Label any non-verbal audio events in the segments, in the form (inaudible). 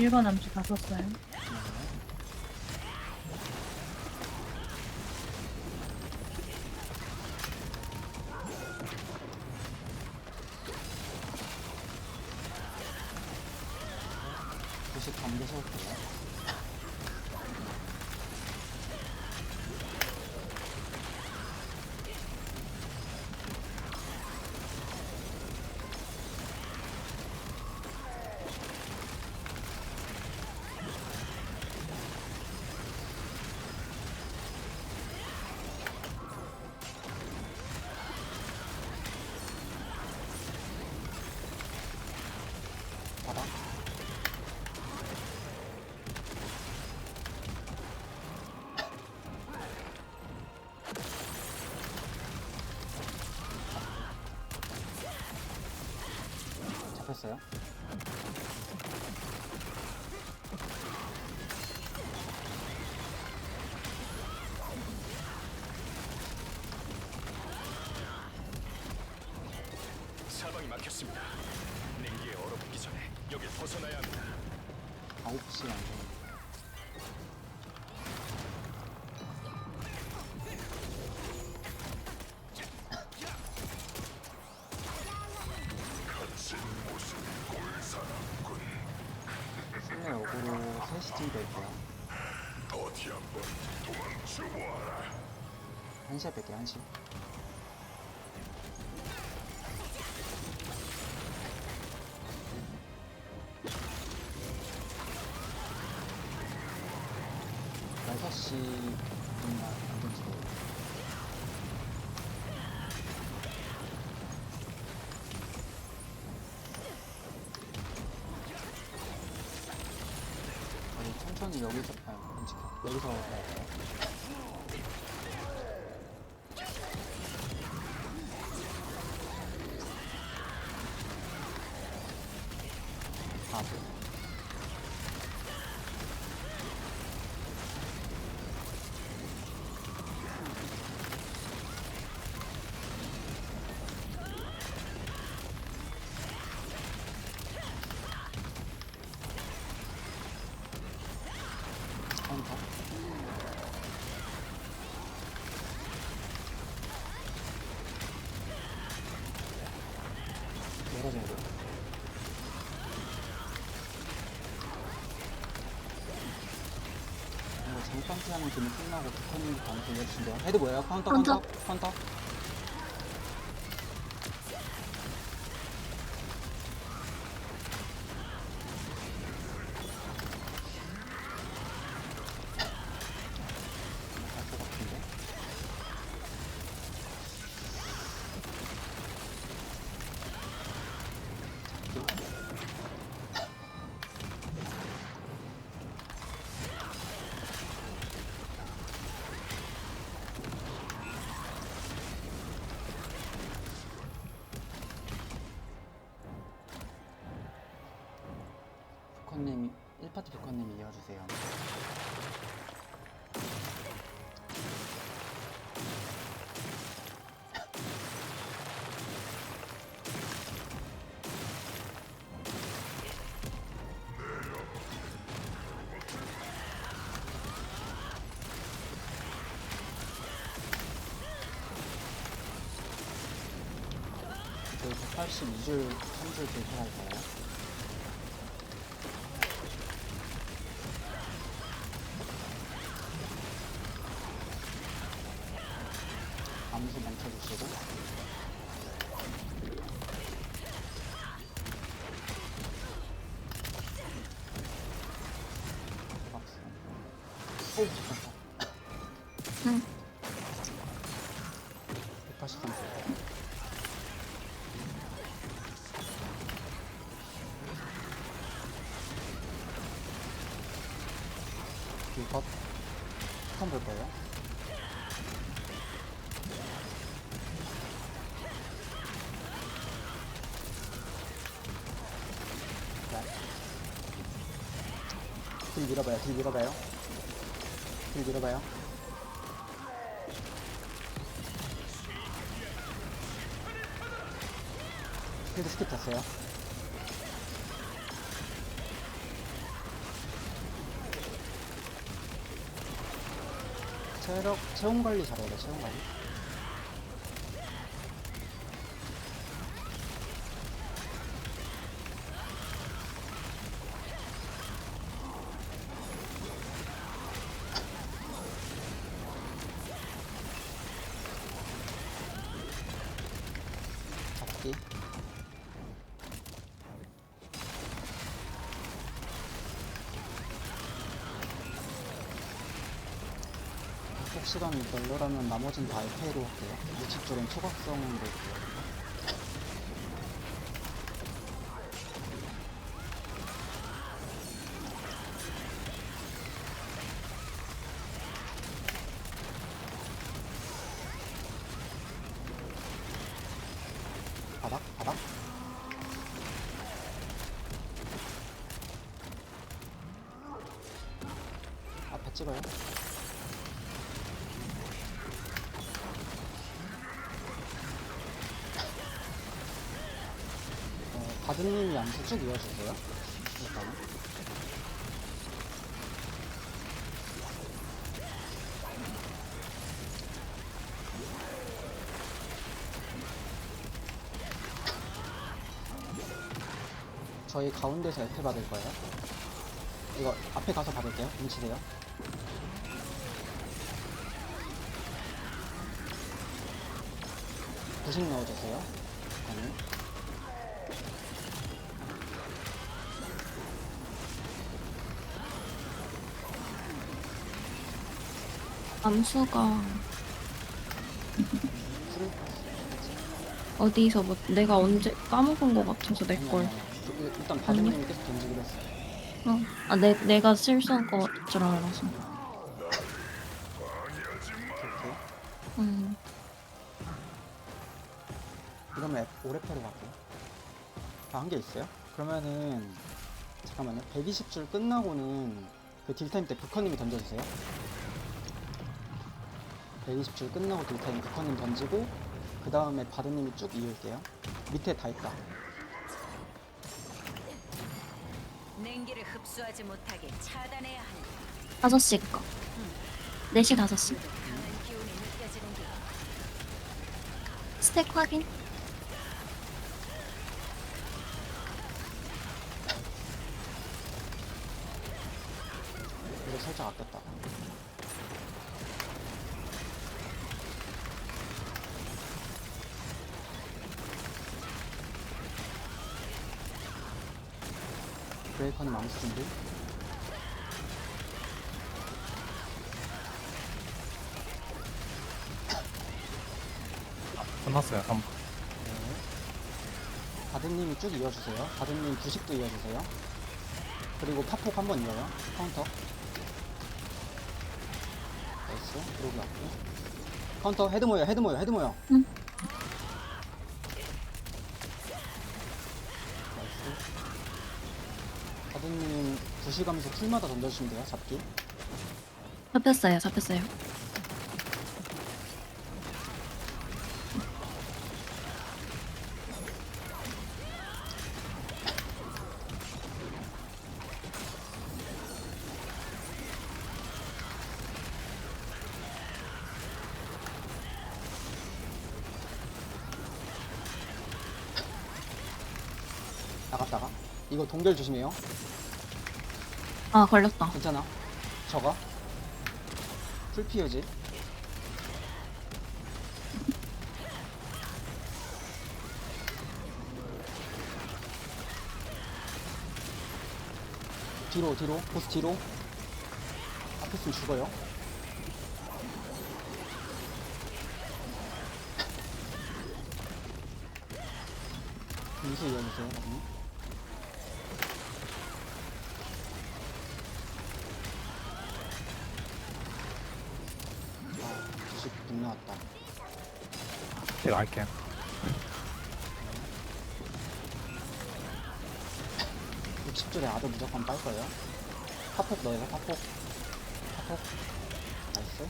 1번 암수 다 썼어요. 도시 감기 세울게요. 잡혔어요? 사방이 막혔습니다. 냉기에 얼어붙기 전에 여길 벗어나야 합니다. 9시 안 돼. 1시에 뺄게요, 1시. 여섯 시 분만 안 된지도. 아니, 천천히 여기서, 아, 끔찍해. 여기서 가야 돼요. 아, 네. 카운터. 열어줘야 돼요. 하는 기능 끝나고 북한님 방송 열심히 헤드 뭐예요? 카운터. 카운터? 카운터 1파티 북한님이 이어주세요 저희 82줄, 3줄 들고 할까요? 처음 볼 거예요. 네. 딜 밀어봐요, 딜 밀어봐요. 딜 밀어봐요. 필드 스킵 됐어요. 체력, 체온 관리 잘해야 돼, 체온 관리. 잡기. 속 시간이 별로라면 나머진 다 FA로 할게요. 예측 쪽엔 초각성으로 할게요. 바닥? 바닥? 앞에 찍어요. 어, 바드님이 암수 쭉 이어주세요. 일단은. 저희 가운데서 F 받을 거예요. 이거 앞에 가서 받을게요. 눈치세요. 부식 넣어주세요. 아니. 암수가 풀 어디서 뭐 내가 언제 까먹은 것 같아서 내 걸. 그, 일단 바드님이 계속 던지기로 했어요. 어. 아, 내, 내가 실수한 거줄 알아서. 음. 이러면 오레페로 갈게요. 아, 한 개 있어요? 그러면은, 잠깐만요. 120줄 끝나고는 그 딜타임 때 부커님이 던져주세요. 120줄 끝나고 딜타임 부커님 던지고, 그 다음에 바드님이 쭉 이을게요. 밑에 다 있다. 냉기를 흡수하지 못하게 차단해야 한다. 5시 거. 4시 5시. 강한 기운이 느껴지는 게 스택 확인. 이거 살짝 아꼈다. 브레이커는 암수 준비. 끝났어요. 한 네. 바드님이 쭉 이어주세요. 바드님 부식도 이어주세요. 그리고 파폭 한 번 이어요. 카운터. 나이스. 그러고 왔고. 카운터 헤드 모여, 헤드 모여, 헤드 모여. 응. 나이스. 바드님 부식하면서 풀마다 던져주시면 돼요. 잡기. 잡혔어요, 잡혔어요. 나갔다가. 이거 동결 조심해요. 아, 걸렸다. 괜찮아. 저가. 풀 피우지. 뒤로 뒤로 보스 뒤로 앞에 있으면 죽어요 인수 이어주 분 나왔다 제가 할게요. 60줄에 아드 무조건 빨 거예요. 파폭 넣어요, 파폭. 파폭. 나이스.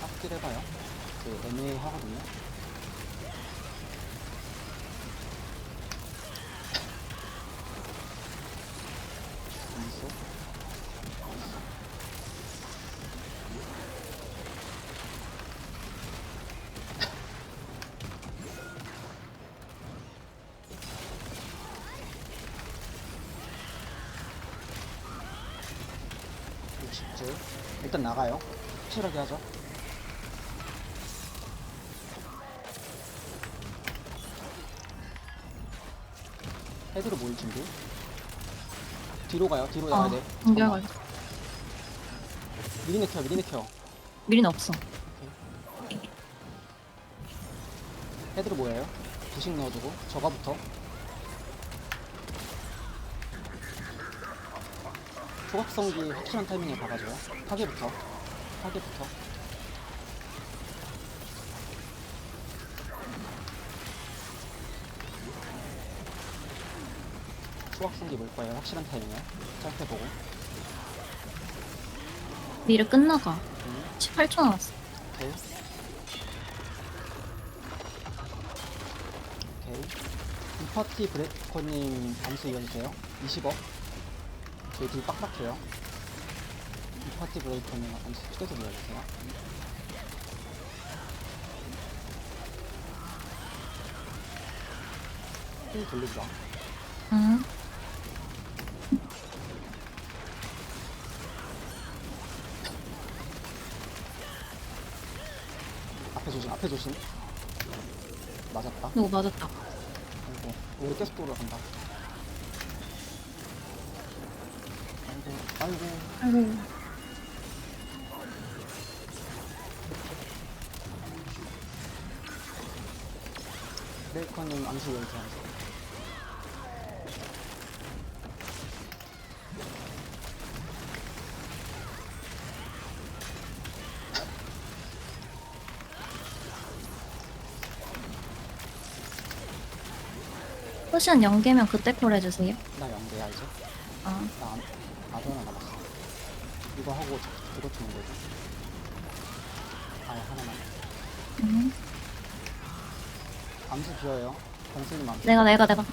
탑길 해봐요. 그 애매하거든요. 나이스. 나이스. 줄. 일단 나가요. 확실하게 하죠. 헤드로 모일 준비. 뒤로 가요. 뒤로 나가야 아, 돼. 공격을. 미리 내켜 미리 내켜. 미리는 없어. 헤드로 모여요. 부식 넣어주고 저가부터 초각성기 확실한 타이밍에 박아줘요. 파괴부터. 파괴부터. 초각성기 물 거예요. 확실한 타이밍에. 짧게 보고. 미리 끝나가. 음, 18초 남았어. 오케이. 오케이. 이 파티 브레이커님 암수 이어주세요. 20억 딜 빡빡해요. 이 파티 브레이커님 암수 계속 이어주세요 힐 돌리지 마 응. 앞에 조심 앞에 조심. 맞았다. 누구 맞았다. 아이고 우리 계속 돌아간다 아이고 아이고. 브레이커님 암수 이어주세요 포션 연계면 그때 콜 해주세요. 나 연계야 이제 아, 나 안- 하나 남았어 이거 하고 저- 그거 주면 되지. 아예 하나만. 응. 암수 비어요. 건슬님 암수. 내가, 내가, 내가.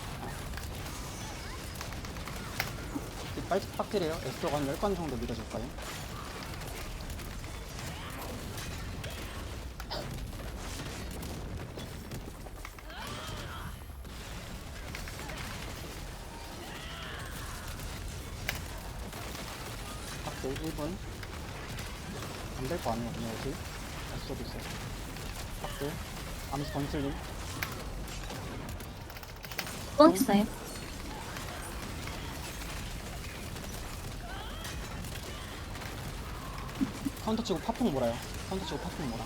빨리 빡딜해요. 에스더가 한 10건 정도 밀어줄 거예요 빡딜 1분 안 될 거 아니거든요 여기 에스더도 있어요 빡딜 암수 건슬님 또 있어요. 카운터 치고 팝풍 몰아요. 카운터 치고 팝풍 몰아.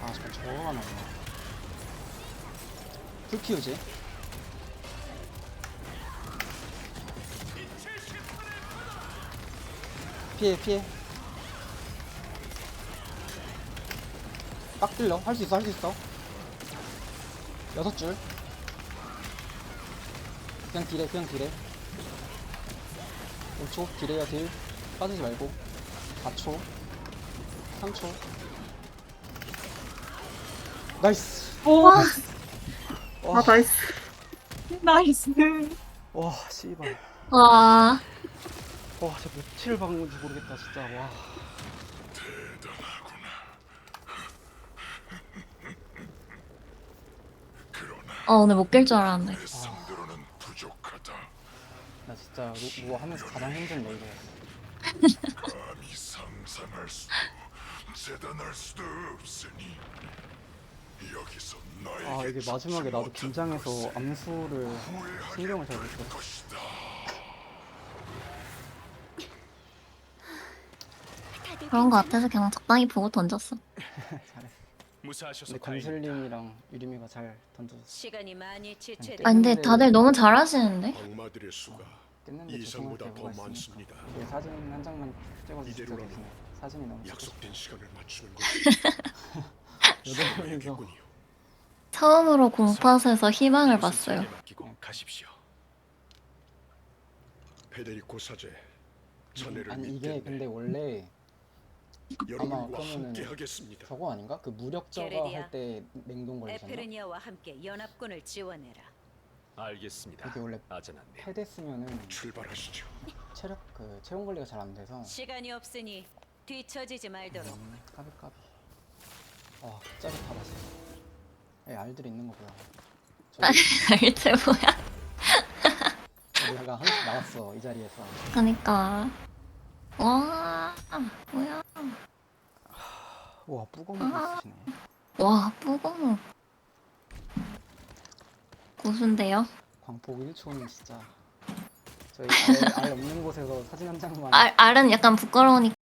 아, 잠깐 저거가 나오네. 풀 키우지? 피해, 피해. 딱 찔러. 할수 있어, 할 수 있어. 여섯 줄. 그냥 딜해, 그냥 딜해. 5초 딜해요 딜 빠지지 말고 4초 3초 나이스 와, 와, 나이스. 나이스. 와 씨발 와, 와 진짜 며칠 박는지 모르겠다 진짜 와 어, 오늘 못 깰 줄 알았는데. 상대로는 부족하다. 나 진짜 루, 뭐 하면서 가장 힘든 레이드였어 감히 상상할 수도 재단할 수도 없으니 여기서 나에게 아 이게 마지막에 나도 긴장해서 암수를 신경을 잘 못해 것이다. 그런 거 같아서 그냥 적당히 보고 던졌어. (laughs) 잘했어 무사하셔서 근데. 건슬님이랑 유림이가 잘 던져줬어 시간이 많이 지체돼. 아, 근데 다들 너무 잘하시는데? 악마들의 수가 깼는데 이상보다 더 있으니까 많습니다. 이게 사진 한 장만 이대로라면 알았네 사진이 너무 찍고 싶어 약속된 시간을 맞추는 것이 (laughs) 여덟 명이서 해야겠군요. 처음으로 공팟에서 희망을 봤어요. 맡기고 가십시오. 페데리코 사제, 자네를 아니 이게 믿겠네. 근데 원래 여러분과 그러면은 함께 하겠습니다. 저거 아닌가? 그 무력자가 게르디아. 할 때 냉동 걸리잖아. 에페르니아와 함께 연합군을 지원해라. 알겠습니다. 이게 원래 패드 쓰면은 출발하시죠. 체력 그 체온 관리가 잘 안 돼서 시간이 없으니 뒤처지지 말도록. 음, 까비 까비. 와 짜릿하다 진짜. 애 알들 있는 거 보여. 저 알트 뭐야? 내가 한 나왔어 이 자리에서. 그니까. 와, 뭐야. 우와 뿌거운 거 있으시네. 와, 뿌거워. 고수인데요? 광폭 1초는 진짜 저희 알, 알 없는 곳에서 사진 한 장만 알, 알은 약간 부끄러우니까